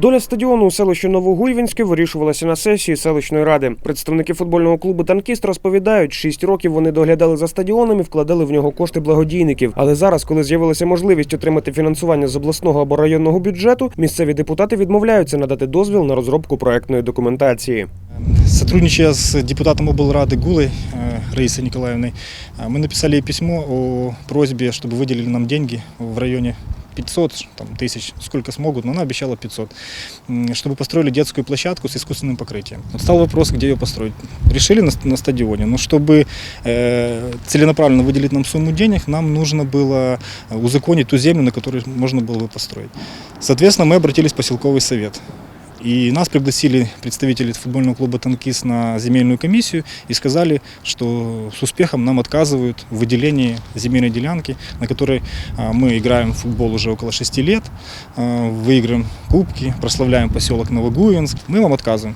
Доля стадіону у селищі Новогуйвінське вирішувалася на сесії селищної ради. Представники футбольного клубу Танкіст розповідають, шість років вони доглядали за стадіоном і вкладали в нього кошти благодійників. Але зараз, коли з'явилася можливість отримати фінансування з обласного або районного бюджету, місцеві депутати відмовляються надати дозвіл на розробку проектної документації. Сотрудничая с депутатом облрады Гулой э, Раисой Николаевной, э, мы написали ей письмо о просьбе, чтобы выделили нам деньги в районе 500 там, тысяч, сколько смогут, но она обещала 500, м, чтобы построили детскую площадку с искусственным покрытием. Вот стал вопрос, где ее построить. Решили на, ст- на стадионе, но чтобы э, целенаправленно выделить нам сумму денег, нам нужно было э, узаконить ту землю, на которой можно было бы построить. Соответственно, мы обратились в поселковый совет. И нас пригласили представители футбольного клуба «Танкист» на земельную комиссию и сказали, что с успехом нам отказывают в выделении земельной делянки, на которой а, мы играем в футбол уже около шести лет, а, выиграем кубки, прославляем поселок Новогуевенск. Мы вам отказываем.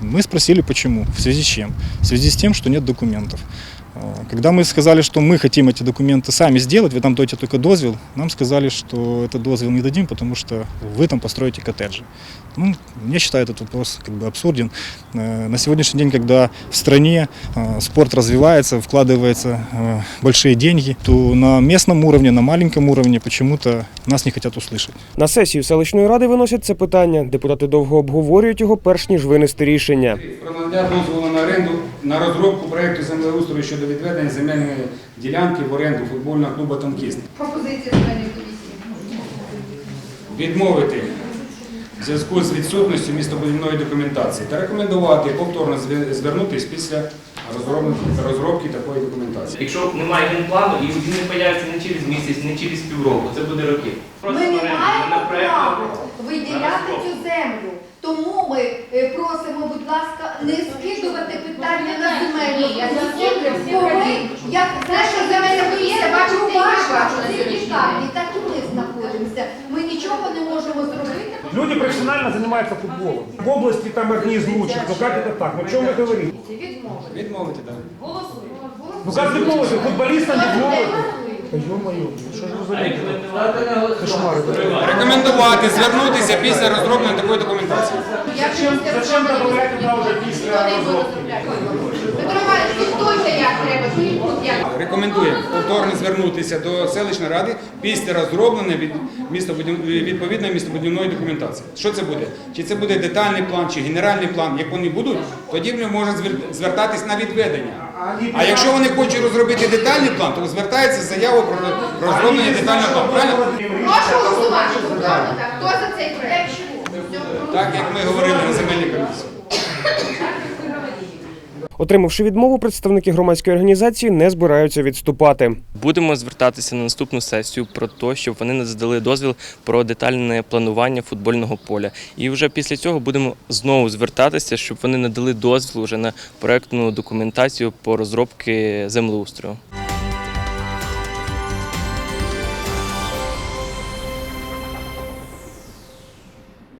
Мы спросили, почему, в связи с чем? В связи с тем, что нет документов. А, Когда мы сказали, что мы хотим эти документы сами сделать, вы там дайте только дозвел, нам сказали, что этот дозвел не дадим, потому что вы там построите коттеджи. Ну, я считаю этот вопрос как бы абсурден. Э, На сегодняшний день, когда в стране э, спорт развивается, вкладываются э, большие деньги, то на местном уровне, на маленьком уровне почему-то нас не хотят услышать. На сесію селищної ради виносять це питання. Депутати довго обговорюють його, перш ніж винести рішення. Про надання дозволу на оренду на розробку проєкту землеустрою щодо відведення земельної ділянки в оренду футбольного клубу «Танкіст». Пропозиція земельної комісії. Відмовити в зв'язку з відсутністю містобудівної документації та рекомендувати повторно зве- звернутись після розробки, розробки такої документації. Якщо немає генплану і він не появиться не через місяць, не через півроку, це буде роки. Ми Просто не маємо права виділяти цю землю. Тому ми е, просимо, будь ласка, не скидувати питання на бо ми, як наша земельна комісія, бачите, я бачу, ці лікарні, так і ми знаходимося. Ми нічого не можемо зробити. Люди профессионально занимаются футболом. В области там одни из лучших. Ну как это так? Ну о чем вы говорите? Відмови. Відмовити, так. Ну как відмовити? Футболістам відмовити? Та що ж. Рекомендувати звернутися після розроблення такої документації. Зачем, зачем добавляти вже після розробки? Петро Іванович, диктуйте, як треба, тут як. Рекомендуємо повторно звернутися до селищної ради після розроблення від містобудів- відповідної містобудівної документації. Що це буде? Чи це буде детальний план, чи генеральний план? Як вони будуть, тоді вони можуть звер- звертатись на відведення. А якщо вони хочуть розробити детальний план, то звертається заява про розроблення детального плану. Правильно? Прошу голосувати. Хто за цей проект? Так як ми говорили на земельній комісії. Отримавши відмову, представники громадської організації не збираються відступати. Будемо звертатися на наступну сесію про те, щоб вони надали дозвіл про детальне планування футбольного поля. І вже після цього будемо знову звертатися, щоб вони надали дозвіл уже на проектну документацію по розробці землеустрою.